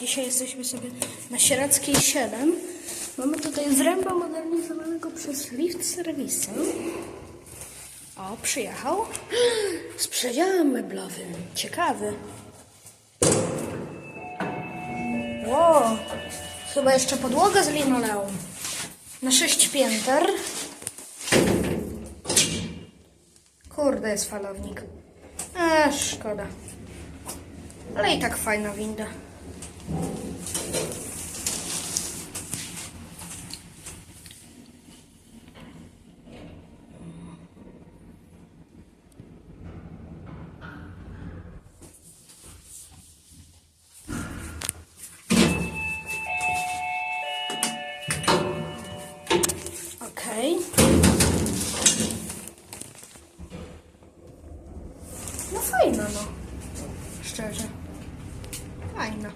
Dzisiaj jesteśmy sobie na Sieradzkiej 7. Mamy tutaj zręba modernizowanego przez lift serwisem. O, przyjechał. Z przedziałem meblowym. Ciekawy. Wow. Chyba jeszcze podłoga z linoleum. Na sześć pięter. Kurde, jest falownik. Eee, szkoda. Ale i tak fajna winda. No fajna, no. Szczerze. Fajna.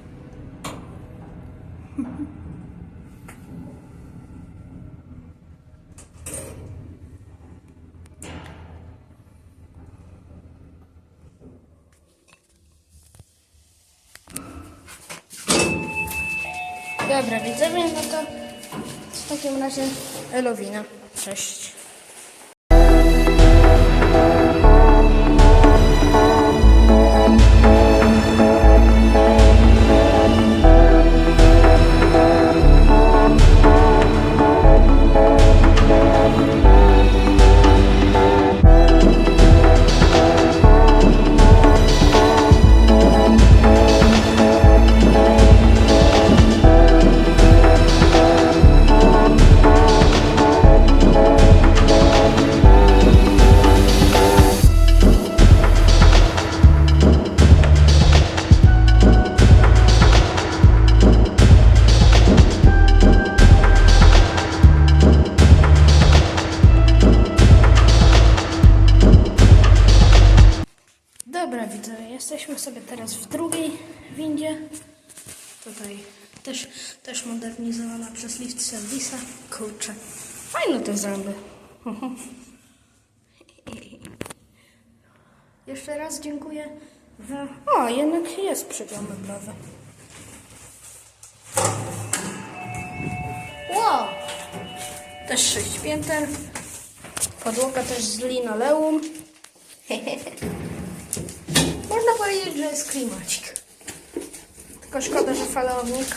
Dobra, widzowie, no to w takim razie Elowina. Cześć. Dobra, widzowie, jesteśmy sobie teraz w drugiej windzie. Tutaj też, też modernizowana przez lift serwisa. Kurczę, fajne te zęby. Jeszcze raz dziękuję za... O, jednak jest przydział meblowy. Wow! Też sześć pięter. Podłoga też z linoleum. Powiedzieć, że jest klimacik. Tylko szkoda, że falownik.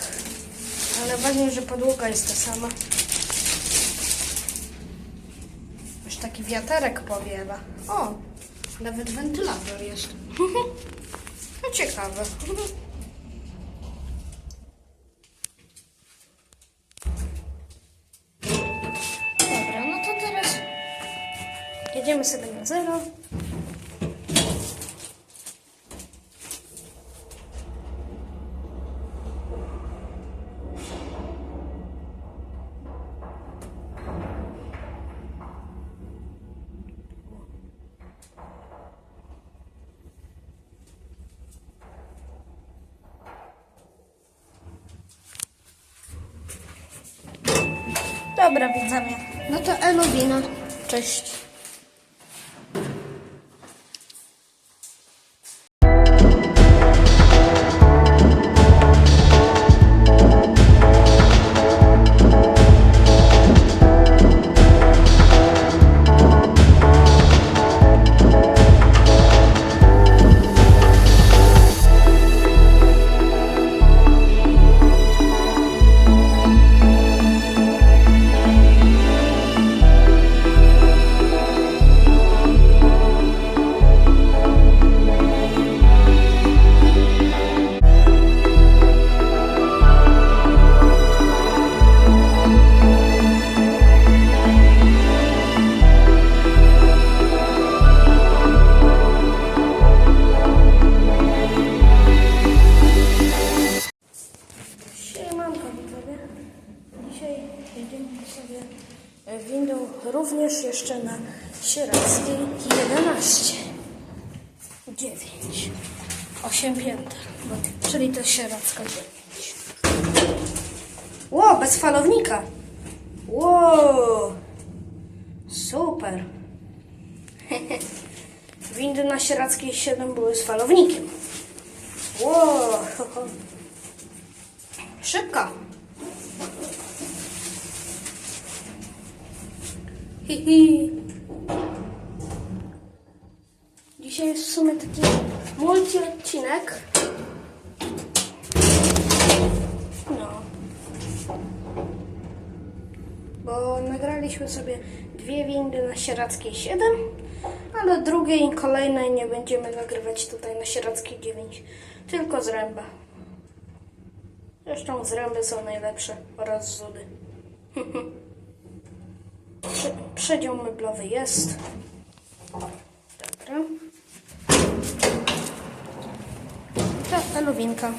Ale ważne, że podłoga jest ta sama. Już taki wiaterek powiewa. O, nawet wentylator jest. No ciekawe. Dobra, no to teraz jedziemy sobie na zero. Dobra, widzowie. No to Elowina. Cześć. Windą również jeszcze na Sieradzkiej 11. 9. 8 pięter, czyli to Sieradzka 9. Ło, bez falownika. Ło, super. Windy na Sieradzkiej 7 były z falownikiem. Ło, Szybko. Hihi. Dzisiaj jest w sumie taki multi odcinek. No. Bo nagraliśmy sobie dwie windy na Sieradzkiej 7, ale drugiej i kolejnej nie będziemy nagrywać tutaj na Sieradzkiej 9, tylko z Ręba. Zresztą zręby są najlepsze oraz zudy. Prze- Przedział meblowy jest. Dobra. Ta elowinka.